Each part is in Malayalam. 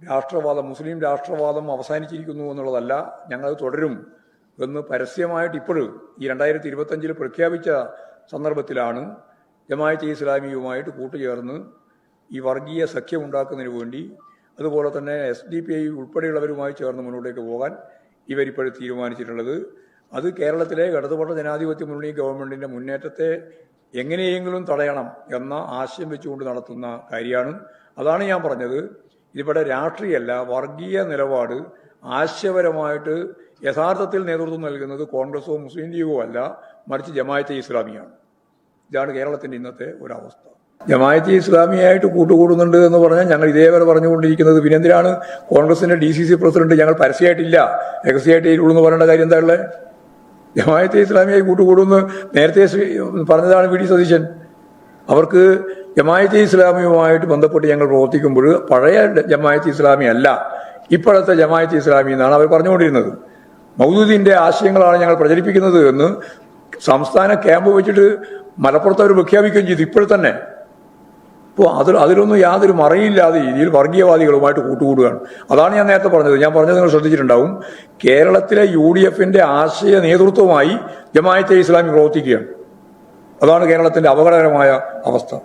രാഷ്ട്രവാദം മുസ്ലിം രാഷ്ട്രവാദം അവസാനിച്ചിരിക്കുന്നു എന്നുള്ളതല്ല ഞങ്ങൾ തുടരും എന്ന് പരസ്യമായിട്ട് ഇപ്പോൾ ഈ രണ്ടായിരത്തി ഇരുപത്തഞ്ചിൽ പ്രഖ്യാപിച്ച സന്ദർഭത്തിലാണ് ജമായത്തെ ഇസ്ലാമിയുമായിട്ട് കൂട്ടുചേർന്ന് ഈ വർഗീയ സഖ്യം ഉണ്ടാക്കുന്നതിന് വേണ്ടി അതുപോലെ തന്നെ എസ് ഡി പി ഐ ഉൾപ്പെടെയുള്ളവരുമായി ചേർന്ന് മുന്നോട്ടേക്ക് പോകാൻ ഇവരിപ്പോഴും തീരുമാനിച്ചിട്ടുള്ളത്. അത് കേരളത്തിലെ ഇടതുപക്ഷ ജനാധിപത്യ മുന്നണി ഗവൺമെന്റിന്റെ മുന്നേറ്റത്തെ എങ്ങനെയെങ്കിലും തടയണം എന്ന ആശയം വെച്ചുകൊണ്ട് നടത്തുന്ന കാര്യമാണ്. അതാണ് ഞാൻ പറഞ്ഞത്. ഇതിവിടെ രാഷ്ട്രീയമല്ല വർഗീയ നിലപാട് ആശയപരമായിട്ട് യഥാർത്ഥത്തിൽ നേതൃത്വം നൽകുന്നത് കോൺഗ്രസോ മുസ്ലിം ലീഗോ അല്ല മറിച്ച് ജമായത്തെ ഇസ്ലാമിയാണ്. ഇതാണ് കേരളത്തിന്റെ ഇന്നത്തെ ഒരവസ്ഥ. ജമായത്തെ ഇസ്ലാമിയായിട്ട് കൂട്ടുകൂടുന്നുണ്ട് എന്ന് പറഞ്ഞാൽ ഞങ്ങൾ ഇതേവരെ പറഞ്ഞുകൊണ്ടിരിക്കുന്നത് പിന്നെ എന്തിനാണ്? കോൺഗ്രസിന്റെ ഡി സി സി പ്രസിഡന്റ് ഞങ്ങൾ പരസ്യമായിട്ടില്ല. രഹസ്യമായിട്ട് ഉള്ളൂ എന്ന് പറയേണ്ട കാര്യം എന്താ ഉള്ളത് ജമായത്തെ ഇസ്ലാമിയായി കൂട്ടുകൂടുമെന്ന് നേരത്തെ പറഞ്ഞതാണ് വി ഡി സതീശൻ. അവർക്ക് ജമായത്തെ ഇസ്ലാമിയുമായിട്ട് ബന്ധപ്പെട്ട് ഞങ്ങൾ പ്രവർത്തിക്കുമ്പോൾ പഴയ ജമായത്ത് ഇസ്ലാമി അല്ല ഇപ്പോഴത്തെ ജമായത്ത് ഇസ്ലാമി എന്നാണ് അവർ പറഞ്ഞുകൊണ്ടിരുന്നത്. മൗദൂദിന്റെ ആശയങ്ങളാണ് ഞങ്ങൾ പ്രചരിപ്പിക്കുന്നത് എന്ന് സംസ്ഥാന ക്യാമ്പ് വെച്ചിട്ട് മലപ്പുറത്ത് അവർ പ്രഖ്യാപിക്കുകയും ചെയ്തു ഇപ്പോഴത്തന്നെ അപ്പോൾ അതിൽ അതിലൊന്നും യാതൊരു മറയില്ലാതെ രീതിയിൽ വർഗീയവാദികളുമായിട്ട് കൂട്ടുകൂടുകയാണ്. അതാണ് ഞാൻ നേരത്തെ പറഞ്ഞത്. ഞാൻ പറഞ്ഞത് നിങ്ങൾ ശ്രദ്ധിച്ചിട്ടുണ്ടാവും. കേരളത്തിലെ യു ഡി എഫിന്റെ ആശയ നേതൃത്വമായി ജമായത്തെ ഇസ്ലാമി പ്രവർത്തിക്കുകയാണ്. അതാണ് കേരളത്തിന്റെ അപകടകരമായ അവസ്ഥ.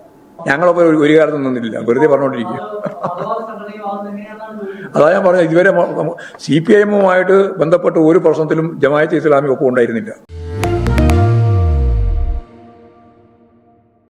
ഞങ്ങളൊക്കെ ഒരു- കാലത്തും നിന്നില്ല വെറുതെ പറഞ്ഞുകൊണ്ടിരിക്കുക അതാ ഞാൻ പറഞ്ഞത്. ഇതുവരെ സി പി ഐ എമ്മുമായിട്ട് ബന്ധപ്പെട്ട് ഒരു പ്രശ്നത്തിലും ജമായത്ത് ഇസ്ലാമി ഒപ്പം ഉണ്ടായിരുന്നില്ല